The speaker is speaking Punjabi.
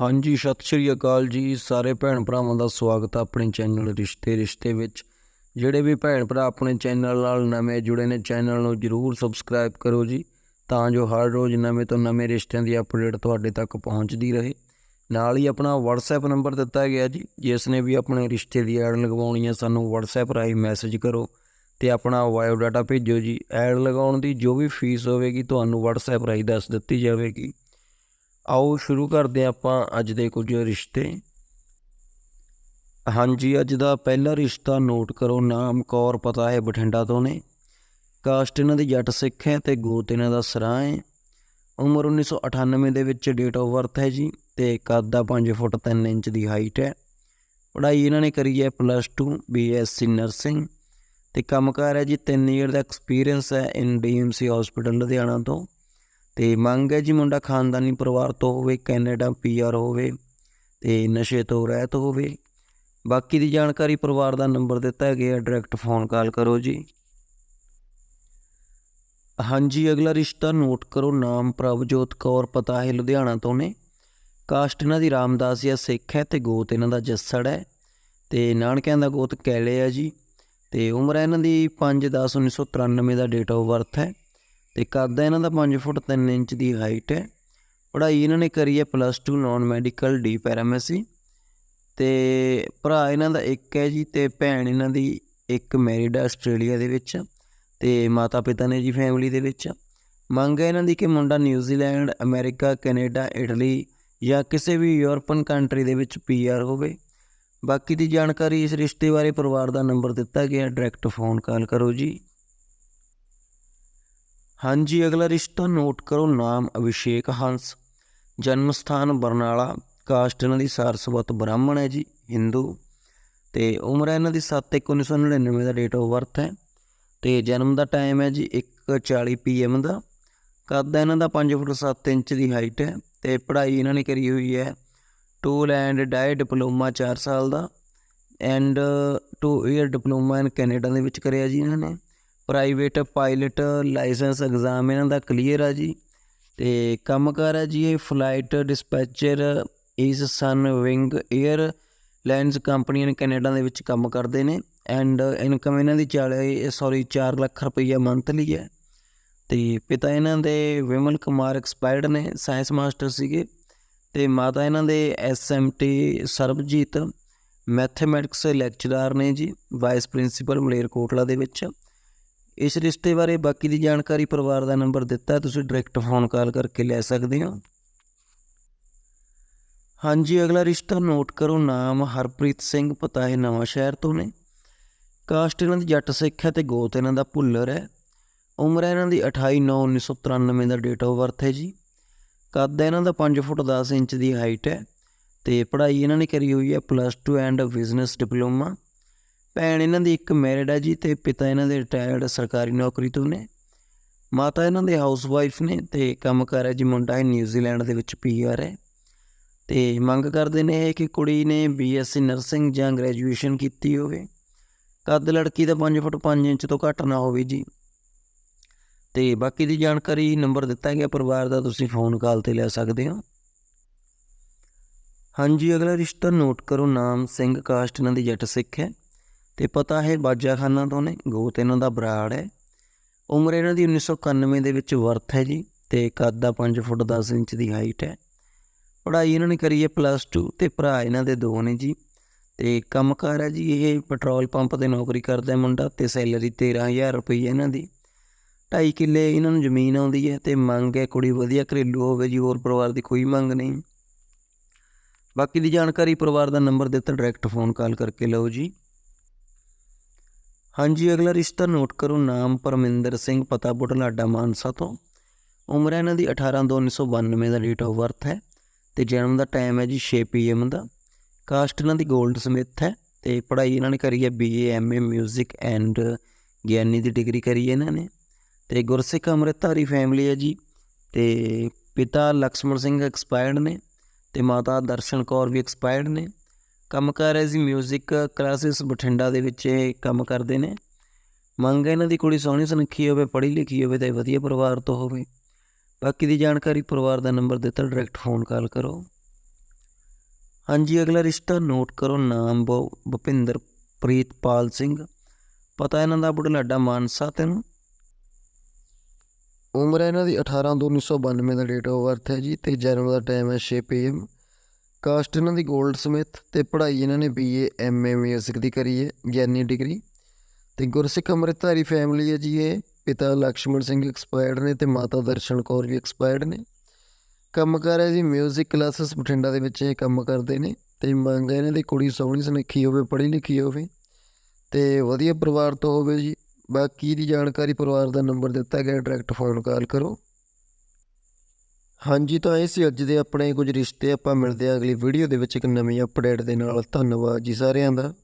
ਹਾਂਜੀ, ਸਤਿ ਸ਼੍ਰੀ ਅਕਾਲ ਜੀ। ਸਾਰੇ ਭੈਣ ਭਰਾਵਾਂ ਦਾ ਸਵਾਗਤ ਹੈ ਆਪਣੇ ਚੈਨਲ ਰਿਸ਼ਤੇ ਰਿਸ਼ਤੇ ਵਿੱਚ। ਜਿਹੜੇ ਵੀ ਭੈਣ ਭਰਾ ਆਪਣੇ ਚੈਨਲ ਨਾਲ ਨਵੇਂ ਜੁੜੇ ਨੇ, ਚੈਨਲ ਨੂੰ ਜਰੂਰ ਸਬਸਕ੍ਰਾਈਬ ਕਰੋ ਜੀ, ਤਾਂ ਜੋ ਹਰ ਰੋਜ਼ ਨਵੇਂ ਤੋਂ ਨਵੇਂ ਰਿਸ਼ਤਿਆਂ ਦੀ ਅਪਡੇਟ ਤੁਹਾਡੇ ਤੱਕ ਪਹੁੰਚਦੀ ਰਹੇ। ਨਾਲ ਹੀ ਆਪਣਾ WhatsApp ਨੰਬਰ ਦਿੱਤਾ ਗਿਆ ਜੀ, ਜਿਸ ਨੇ ਵੀ ਆਪਣੇ ਰਿਸ਼ਤੇ ਦੀ ਐਡ ਲਗਵਾਉਣੀ ਹੈ, ਸਾਨੂੰ WhatsApp ਰਾਹੀਂ ਮੈਸੇਜ ਕਰੋ ਤੇ ਆਪਣਾ ਬਾਇਓ ਡਾਟਾ ਭੇਜੋ ਜੀ। ਐਡ ਲਗਾਉਣ ਦੀ ਜੋ ਵੀ ਫੀਸ ਹੋਵੇਗੀ, ਤੁਹਾਨੂੰ WhatsApp ਰਾਹੀਂ ਦੱਸ ਦਿੱਤੀ ਜਾਵੇਗੀ। ਆਓ ਸ਼ੁਰੂ ਕਰਦੇ ਹਾਂ ਆਪਾਂ ਅੱਜ ਦੇ ਕੁਝ ਰਿਸ਼ਤੇ। ਹਾਂਜੀ, ਅੱਜ ਦਾ ਪਹਿਲਾ ਰਿਸ਼ਤਾ ਨੋਟ ਕਰੋ, ਨਾਮ ਕੌਰ, ਪਤਾ ਹੈ ਬਠਿੰਡਾ ਤੋਂ ਨੇ। ਕਾਸਟ ਇਹਨਾਂ ਦੀ ਜੱਟ ਸਿੱਖ ਹੈ ਤੇ ਗੋਤ ਇਹਨਾਂ ਦਾ ਸਰਾਂ ਹੈ। ਉਮਰ 1998 ਦੇ ਵਿੱਚ ਡੇਟ ਆਫ ਬਰਥ ਹੈ ਜੀ ਤੇ ਕੱਦ ਦਾ 5 ਫੁੱਟ 3 ਇੰਚ ਦੀ ਹਾਈਟ ਹੈ। ਪੜ੍ਹਾਈ ਇਹਨਾਂ ਨੇ ਕਰੀ ਹੈ ਪਲੱਸ 2 ਬੀਐਸਸੀ ਨਰਸਿੰਗ ਤੇ ਕੰਮਕਾਰ ਹੈ ਜੀ 3 ਇਅਰ ਦਾ ਐਕਸਪੀਰੀਅੰਸ ਹੈ ਇਨ ਡੀਐਮਸੀ ਹਸਪੀਟਲ ਲੁਧਿਆਣਾ ਤੋਂ। ਤੇ ਮੰਗ ਹੈ ਜੀ ਮੁੰਡਾ ਖਾਨਦਾਨੀ ਪਰਿਵਾਰ ਤੋਂ ਹੋਵੇ, ਕੈਨੇਡਾ ਪੀਆਰ ਹੋਵੇ ਤੇ ਨਸ਼ੇ ਤੋਂ ਰਹਿਤ ਹੋਵੇ। ਬਾਕੀ ਦੀ ਜਾਣਕਾਰੀ ਪਰਿਵਾਰ ਦਾ ਨੰਬਰ ਦਿੱਤਾ ਗਿਆ ਡਾਇਰੈਕਟ ਫੋਨ ਕਾਲ ਕਰੋ ਜੀ। ਹਾਂਜੀ, ਅਗਲਾ ਰਿਸ਼ਤਾ ਨੋਟ ਕਰੋ, ਨਾਮ ਪ੍ਰਭਜੋਤ ਕੌਰ ਪਤਾ ਹੈ ਲੁਧਿਆਣਾ ਤੋਂ ਨੇ। ਕਾਸਟ ਇਹਨਾਂ ਦੀ ਰਾਮਦਾਸ ਜਾਂ ਸਿੱਖ ਹੈ ਤੇ ਗੋਤ ਇਹਨਾਂ ਦਾ ਜੱਸੜ ਹੈ ਤੇ ਨਾਨਕਿਆਂ ਦਾ ਗੋਤ ਕੈਲੇ ਹੈ ਜੀ ਤੇ ਉਮਰ ਹੈ ਇਹਨਾਂ ਦੀ 5/10/1993 ਦਾ ਡੇਟ ਆਫ ਬਰਥ ਹੈ। ਤੇ ਕੱਦ ਹੈ ਇਹਨਾਂ ਦਾ 5 ਫੁੱਟ 3 ਇੰਚ ਦੀ ਹਾਈਟ ਹੈ। ਪੜ੍ਹਾਈ ਇਹਨਾਂ ਨੇ ਕਰੀ ਹੈ plus 2 non medical D pharmacy ਤੇ ਭਰਾ ਇਹਨਾਂ ਦਾ ਇੱਕ ਹੈ ਜੀ ਤੇ ਭੈਣ ਇਹਨਾਂ ਦੀ ਇੱਕ ਮੈਰਿਡ ਹੈ ਆਸਟ੍ਰੇਲੀਆ ਦੇ ਵਿੱਚ ਤੇ ਮਾਤਾ ਪਿਤਾ ਨੇ ਜੀ ਫੈਮਿਲੀ ਦੇ ਵਿੱਚ। ਮੰਗ ਹੈ ਇਹਨਾਂ ਦੀ ਕਿ ਮੁੰਡਾ ਨਿਊਜ਼ੀਲੈਂਡ ਅਮਰੀਕਾ ਕੈਨੇਡਾ ਇਟਲੀ ਜਾਂ ਕਿਸੇ ਵੀ ਯੂਰਪਨ ਕੰਟਰੀ ਦੇ ਵਿੱਚ ਪੀਆਰ ਹੋਵੇ। ਬਾਕੀ ਦੀ ਜਾਣਕਾਰੀ ਇਸ ਰਿਸ਼ਤੇ ਬਾਰੇ ਪਰਿਵਾਰ ਦਾ ਨੰਬਰ ਦਿੱਤਾ ਗਿਆ ਡਾਇਰੈਕਟ ਫੋਨ ਕਾਲ ਕਰੋ ਜੀ। ਹਾਂਜੀ, ਅਗਲਾ ਰਿਸ਼ਤਾ ਨੋਟ ਕਰੋ, ਨਾਮ ਅਭਿਸ਼ੇਕ ਹੰਸ। ਜਨਮ ਸਥਾਨ ਬਰਨਾਲਾ, ਕਾਸਟ ਇਹਨਾਂ ਦੀ ਸਾਰਸਵਤ ਬ੍ਰਾਹਮਣ ਹੈ ਜੀ, ਹਿੰਦੂ। ਤੇ ਉਮਰ ਹੈ ਇਹਨਾਂ ਦੀ 7/1/1999 ਦਾ ਡੇਟ ਆਫ ਬਰਥ ਹੈ। ਤੇ ਜਨਮ ਦਾ ਟਾਈਮ ਹੈ ਜੀ 1:40 ਪੀਐਮ ਦਾ। ਕੱਦ ਇਹਨਾਂ ਦਾ 5 ਫੁੱਟ 7 ਇੰਚ ਦੀ ਹਾਈਟ ਹੈ। ਤੇ ਪੜ੍ਹਾਈ ਇਹਨਾਂ ਨੇ ਕਰੀ ਹੋਈ ਹੈ ਟੂਲ ਐਂਡ ਡਾਈ ਡਿਪਲੋਮਾ 4 ਸਾਲ ਦਾ। And 2 year diploma in Canada ਦੇ ਵਿੱਚ ਕਰਿਆ ਜੀ ਇਹਨਾਂ ਨੇ। ਪ੍ਰਾਈਵੇਟ ਪਾਇਲਟ ਲਾਇਸੈਂਸ ਐਗਜ਼ਾਮ ਇਹਨਾਂ ਦਾ ਕਲੀਅਰ ਆ ਜੀ। ਤੇ ਕੰਮਕਾਰ ਆ ਜੀ ਇਹ flight dispatcher is Sunwing airlines company in Canada ਦੇ ਵਿੱਚ ਕੰਮ ਕਰਦੇ ਨੇ ਐਂਡ ਇਨਕਮ ਇਹਨਾਂ ਦੀ 40 ਸੌਰੀ 4 ਲੱਖ ਰੁਪਈਆ ਮੰਥਲੀ ਹੈ। ਤੇ ਪਿਤਾ ਇਹਨਾਂ ਦੇ ਵਿਮਲ ਕੁਮਾਰ ਐਕਸਪਾਇਰਡ ਨੇ, ਸਾਇੰਸ ਮਾਸਟਰ ਸੀਗੇ। ਤੇ ਮਾਤਾ ਇਹਨਾਂ ਦੇ ਐਸਐਮਟੀ ਸਰਬਜੀਤ ਮੈਥਮੈਟਿਕਸ ਲੈਕਚਰਰ ਨੇ ਜੀ, ਵਾਈਸ ਪ੍ਰਿੰਸੀਪਲ ਮਲੇਰਕੋਟਲਾ ਦੇ ਵਿੱਚ। ਇਸ ਰਿਸ਼ਤੇ ਬਾਰੇ ਬਾਕੀ ਦੀ ਜਾਣਕਾਰੀ ਪਰਿਵਾਰ ਦਾ ਨੰਬਰ ਦਿੱਤਾ ਤੁਸੀਂ ਡਾਇਰੈਕਟ ਫੋਨ ਕਾਲ ਕਰਕੇ ਲੈ ਸਕਦੇ ਹੋ। ਹਾਂਜੀ, ਅਗਲਾ ਰਿਸ਼ਤਾ ਨੋਟ ਕਰੋ, ਨਾਮ ਹਰਪ੍ਰੀਤ ਸਿੰਘ, ਪਤਾ ਹੈ ਨਵਾਂ ਸ਼ਹਿਰ ਤੋਂ ਨੇ। ਕਾਸਟ ਇਹਨਾਂ ਦੀ ਜੱਟ ਸਿੱਖ ਹੈ ਤੇ ਗੋਤ ਇਹਨਾਂ ਦਾ ਭੁੱਲਰ ਹੈ। ਉਮਰ ਹੈ ਇਹਨਾਂ ਦੀ 28/9/1993 ਦਾ ਡੇਟ ਆਫ ਬਰਥ ਹੈ ਜੀ। ਕੱਦ ਹੈ ਇਹਨਾਂ ਦਾ 5 ਫੁੱਟ 10 ਇੰਚ ਦੀ ਹਾਈਟ ਹੈ ਤੇ ਪੜ੍ਹਾਈ ਇਹਨਾਂ ਨੇ ਕਰੀ ਹੋਈ ਹੈ ਪਲੱਸ 2 ਐਂਡ ਬਿਜ਼ਨਸ ਡਿਪਲੋਮਾ ਭੈਣ ਇਹਨਾਂ ਦੀ ਇੱਕ ਮੈਰਿਡ ਹੈ ਜੀ ਤੇ ਪਿਤਾ ਇਹਨਾਂ ਦੇ ਰਿਟਾਇਰਡ ਸਰਕਾਰੀ ਨੌਕਰੀ ਤੋਂ ਨੇ। ਮਾਤਾ ਇਹਨਾਂ ਦੇ ਹਾਊਸਵਾਈਫ ਨੇ ਤੇ ਕੰਮ ਕਰ ਹੈ ਜੀ ਮੁੰਡਾ ਹੈ ਨਿਊਜ਼ੀਲੈਂਡ ਦੇ ਵਿੱਚ ਪੀਆਰ ਹੈ। ਤੇ ਮੰਗ ਕਰਦੇ ਨੇ ਇਹ ਕਿ ਕੁੜੀ ਨੇ ਬੀਐਸਸੀ ਨਰਸਿੰਗ ਜਾਂ ਗ੍ਰੈਜੂਏਸ਼ਨ ਕੀਤੀ ਹੋਵੇ। ਕੱਦ ਲੜਕੀ ਦਾ 5 ਫੁੱਟ 5 ਇੰਚ ਤੋਂ ਘੱਟ ਨਾ ਹੋਵੇ ਜੀ। ਤੇ ਬਾਕੀ ਦੀ ਜਾਣਕਾਰੀ, ਨੰਬਰ ਦਿੱਤਾ ਗਿਆ ਪਰਿਵਾਰ ਦਾ, ਤੁਸੀਂ ਫੋਨ ਕਾਲ ਤੇ ਲੈ ਸਕਦੇ ਹੋ। ਹਾਂਜੀ, ਅਗਲਾ ਰਿਸ਼ਤਾ ਨੋਟ ਕਰੋ। ਨਾਮ ਸਿੰਘ ਕਾਸਟ, ਇਹਨਾਂ ਦੀ ਜੱਟ ਸਿੱਖ ਹੈ। ਤੇ ਪਤਾ ਹੈ ਬਾਜਾ ਖਾਨਾ ਤੋਂ ਨੇ, ਗੋਤ ਇਹਨਾਂ ਦਾ ਬਰਾੜ ਹੈ। ਉਮਰ ਇਹਨਾਂ ਦੀ 1991 ਦੇ ਵਿੱਚ ਵਰਥ ਹੈ ਜੀ ਤੇ ਕੱਦ ਦਾ 5 ਫੁੱਟ 10 ਇੰਚ ਦੀ ਹਾਈਟ ਹੈ। ਪੜ੍ਹਾਈ ਇਹਨਾਂ ਨੇ ਕਰੀ ਹੈ ਪਲੱਸ 2 ਤੇ ਭਰਾ ਇਹਨਾਂ ਦੇ ਦੋ ਨੇ ਜੀ। ਤੇ ਕੰਮਕਾਰ ਹੈ ਜੀ, ਇਹ ਪੈਟਰੋਲ ਪੰਪ ਤੇ ਨੌਕਰੀ ਕਰਦਾ ਹੈ ਮੁੰਡਾ ਤੇ ਸੈਲਰੀ 13000 ਰੁਪਏ ਇਹਨਾਂ ਦੀ। 2.5 ਕਿੱਲੇ ਇਹਨਾਂ ਨੂੰ ਜ਼ਮੀਨ ਆਉਂਦੀ ਹੈ ਤੇ ਮੰਗ ਹੈ ਕੁੜੀ ਵਧੀਆ ਘਰੇਲੂ ਹੋਵੇ ਜੀ, ਹੋਰ ਪਰਿਵਾਰ ਦੀ ਕੋਈ ਮੰਗ ਨਹੀਂ। ਬਾਕੀ ਦੀ ਜਾਣਕਾਰੀ ਪਰਿਵਾਰ ਦਾ ਨੰਬਰ ਦਿੱਤਾ ਡਾਇਰੈਕਟ ਫੋਨ ਕਾਲ ਕਰਕੇ ਲਓ ਜੀ। ਹਾਂਜੀ, ਅਗਲਾ ਰਿਸ਼ਤਾ ਨੋਟ ਕਰੋ, ਨਾਮ ਪਰਮਿੰਦਰ ਸਿੰਘ, ਪਤਾ ਬੁਢਲਾਡਾ ਮਾਨਸਾ ਤੋਂ। ਉਮਰ ਹੈ ਇਹਨਾਂ ਦੀ 18 ਤੋਂ 1992 ਦਾ ਡੇਟ ਆਫ ਬਰਥ ਹੈ ਤੇ ਜਨਮ ਦਾ ਟਾਈਮ ਹੈ ਜੀ 6 ਪੀਐਮ ਦਾ। ਕਾਸਟ ਇਹਨਾਂ ਦੀ ਗੋਲਡ ਸਮਿਥ ਹੈ ਤੇ ਪੜ੍ਹਾਈ ਇਹਨਾਂ ਨੇ ਕਰੀ ਹੈ ਬੀਏ ਐਮਏ 뮤직 ਐਂਡ ਗਿਆਨੀ ਦੀ ਡਿਗਰੀ ਕਰੀ ਹੈ ਇਹਨਾਂ ਨੇ। ਤੇ ਗੁਰਸਿੱਖ ਅੰਮ੍ਰਿਤਧਾਰੀ ਫੈਮਿਲੀ ਹੈ ਜੀ ਤੇ ਪਿਤਾ ਲਕਸ਼ਮਣ ਸਿੰਘ ਐਕਸਪਾਇਰਡ ਨੇ ਤੇ ਮਾਤਾ ਦਰਸ਼ਨ ਕੌਰ ਵੀ ਐਕਸਪਾਇਰਡ ਨੇ। ਕੰਮ ਕਰ ਰਹੇ ਸੀ 뮤직 ਕਲਾਸਿਸ ਬਠਿੰਡਾ ਦੇ ਵਿੱਚ ਇਹ ਕੰਮ ਕਰਦੇ ਨੇ। ਮੰਗ ਹੈ ਇਹਨਾਂ ਦੀ ਕੁੜੀ ਸੋਹਣੀ ਸੁਨੱਖੀ ਹੋਵੇ, ਪੜ੍ਹੀ ਲਿਖੀ ਹੋਵੇ ਤੇ ਵਧੀਆ ਪਰਿਵਾਰ ਤੋਂ ਹੋਵੇ। ਬਾਕੀ ਦੀ ਜਾਣਕਾਰੀ ਪਰਿਵਾਰ ਦਾ ਨੰਬਰ ਦਿੱਤਾ ਡਾਇਰੈਕਟ ਫੋਨ ਕਾਲ ਕਰੋ। ਹਾਂਜੀ, ਅਗਲਾ ਰਿਸ਼ਤਾ ਨੋਟ ਕਰੋ, ਨਾਮ ਭ ਭੁਪਿੰਦਰ ਪ੍ਰੀਤਪਾਲ ਸਿੰਘ। ਪਤਾ ਇਹਨਾਂ ਦਾ ਬੁਢਲਾਡਾ ਮਾਨਸਾ ਤੈਨੂੰ। ਉਮਰ ਹੈ ਇਹਨਾਂ ਦੀ 18 ਤੋਂ 1992 ਦਾ ਡੇਟ ਆਫ ਬਰਥ ਹੈ ਜੀ ਤੇ ਜਨਮ ਦਾ ਟਾਈਮ ਹੈ 6 ਪੀਐਮ ਕਾਸਟ ਇਹਨਾਂ ਦੀ 골ਡ ਸਮਿਥ ਤੇ ਪੜ੍ਹਾਈ ਇਹਨਾਂ ਨੇ ਬੀਏ ਐਮਏ ਮਿਊਜ਼ਿਕ ਦੀ ਕਰੀ ਹੈ, ਗਿਆਨੀ ਡਿਗਰੀ ਤੇ ਗੁਰਸਿੱਖ ਅੰਮ੍ਰਿਤਧਾਰੀ ਫੈਮਿਲੀ ਹੈ ਜੀ ਇਹ, ਪਿਤਾ ਲਕਸ਼ਮਣ ਸਿੰਘ ਐਕਸਪਾਇਰਡ ਨੇ ਤੇ ਮਾਤਾ ਦਰਸ਼ਨ ਕੌਰ ਵੀ ਐਕਸਪਾਇਰਡ ਨੇ। ਕੰਮ ਕਰ ਹੈ ਜੀ ਮਿਊਜ਼ਿਕ ਕਲਾਸਿਸ ਬਠਿੰਡਾ ਦੇ ਵਿੱਚ ਇਹ ਕੰਮ ਕਰਦੇ ਨੇ ਤੇ ਮੰਗ ਇਹਨਾਂ ਦੀ ਕੁੜੀ ਸੋਹਣੀ ਸੁਨੱਖੀ ਹੋਵੇ, ਪੜ੍ਹੀ ਲਿਖੀ ਹੋਵੇ ਤੇ ਵਧੀਆ ਪਰਿਵਾਰ ਤੋਂ ਹੋਵੇ ਜੀ। ਬਾਕੀ ਦੀ ਜਾਣਕਾਰੀ ਪਰਿਵਾਰ ਦਾ ਨੰਬਰ ਦਿੱਤਾ ਗਿਆ ਡਾਇਰੈਕਟ ਫੋਨ ਕਾਲ ਕਰੋ। ਹਾਂਜੀ, ਤਾਂ ਇਹ ਸੀ ਅੱਜ ਦੇ ਆਪਣੇ ਕੁਝ ਰਿਸ਼ਤੇ, ਆਪਾਂ ਮਿਲਦੇ ਆ ਅਗਲੀ ਵੀਡੀਓ ਦੇ ਵਿੱਚ ਇੱਕ ਨਵੀਂ ਅਪਡੇਟ ਦੇ ਨਾਲ। ਧੰਨਵਾਦ ਜੀ ਸਾਰਿਆਂ ਦਾ।